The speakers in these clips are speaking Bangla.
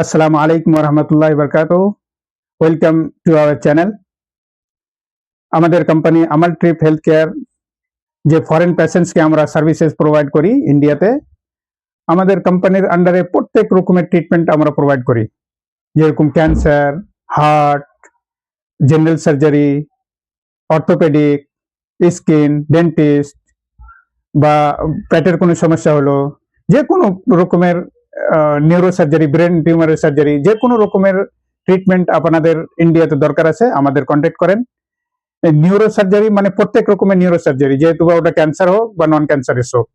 আসসালামু আলাইকুম রহমতুল্লাহ বরকাত ওয়েলকাম টু আওয়ার চ্যানেল আমাদের company Amal trip health care যে ফরেন পেশেন্টসকে আমরা সার্ভিসেস প্রোভাইড করি ইন্ডিয়াতে আমাদের কোম্পানির আন্ডারে প্রত্যেক রকমের ট্রিটমেন্ট আমরা প্রোভাইড করি। যেরকম cancer heart general surgery orthopaedic skin dentist বা পেটের কোনো সমস্যা হলো যে কোনো রকমের নিউরো সার্জারি ব্রেন টিউমারের সার্জারি যে কোনো রকমের ট্রিটমেন্ট আপনাদের ইন্ডিয়াতে দরকার আছে, আমাদের কন্ট্যাক্ট করেন। নিউরো সার্জারি মানে প্রত্যেক রকমের নিউরো সার্জারি যেহেতু বা ওটা ক্যান্সার হোক বা নন ক্যান্সারের হোক।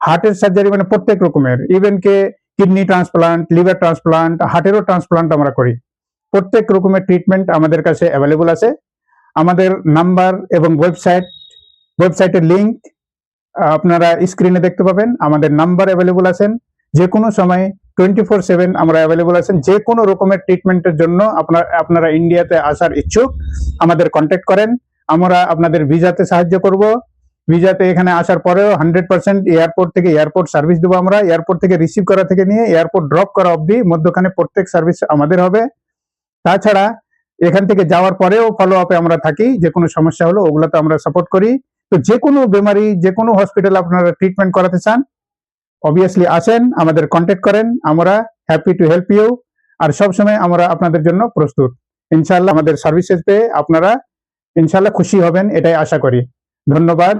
হার্টের সার্জারি মানে প্রত্যেক রকমের ইভেন কে কিডনি ট্রান্সপ্লান্ট লিভার ট্রান্সপ্লান্ট হার্টেরও ট্রান্সপ্লান্ট আমরা করি। প্রত্যেক রকমের ট্রিটমেন্ট আমাদের কাছে অ্যাভেলেবল আছে। আমাদের নাম্বার এবং ওয়েবসাইট ওয়েবসাইটের লিঙ্ক আপনারা স্ক্রিনে দেখতে পাবেন। আমাদের নাম্বার অ্যাভেলেবল আছেন। যে কোনো সময় টোয়েন্টি ফোর সেভেন আমরা অ্যাভেলেবল আছেন যে কোনো রকমের ট্রিটমেন্টের জন্য আপনার, আপনারা ইন্ডিয়াতে আসার ইচ্ছুক, আমাদের কন্ট্যাক্ট করেন। আমরা আপনাদের ভিসাতে সাহায্য করব। ভিসাতে এখানে আসার পরেও হান্ড্রেড পার্সেন্ট এয়ারপোর্ট থেকে এয়ারপোর্ট সার্ভিস দেবো আমরা। এয়ারপোর্ট থেকে রিসিভ করা থেকে নিয়ে এয়ারপোর্ট ড্রপ করা অবধি মধ্যখানে প্রত্যেক সার্ভিস আমাদের হবে। তাছাড়া এখান থেকে যাওয়ার পরেও ফলো আপে আমরা থাকি যে কোনো সমস্যা হলো ওগুলোতে আমরা সাপোর্ট করি। তো যে কোনো বেমারি যে কোনো হসপিটাল আপনারা ট্রিটমেন্ট করাতে চান অবভিয়াসলি আসেন আমাদের কন্ট্যাক্ট করেন, আমরা হ্যাপি টু হেল্প ইউ আর সবসময় আমরা আপনাদের জন্য প্রস্তুত। ইনশাল্লাহ আমাদের সার্ভিসেস পেয়ে আপনারা ইনশাল্লাহ খুশি হবেন, এটাই আশা করি। ধন্যবাদ।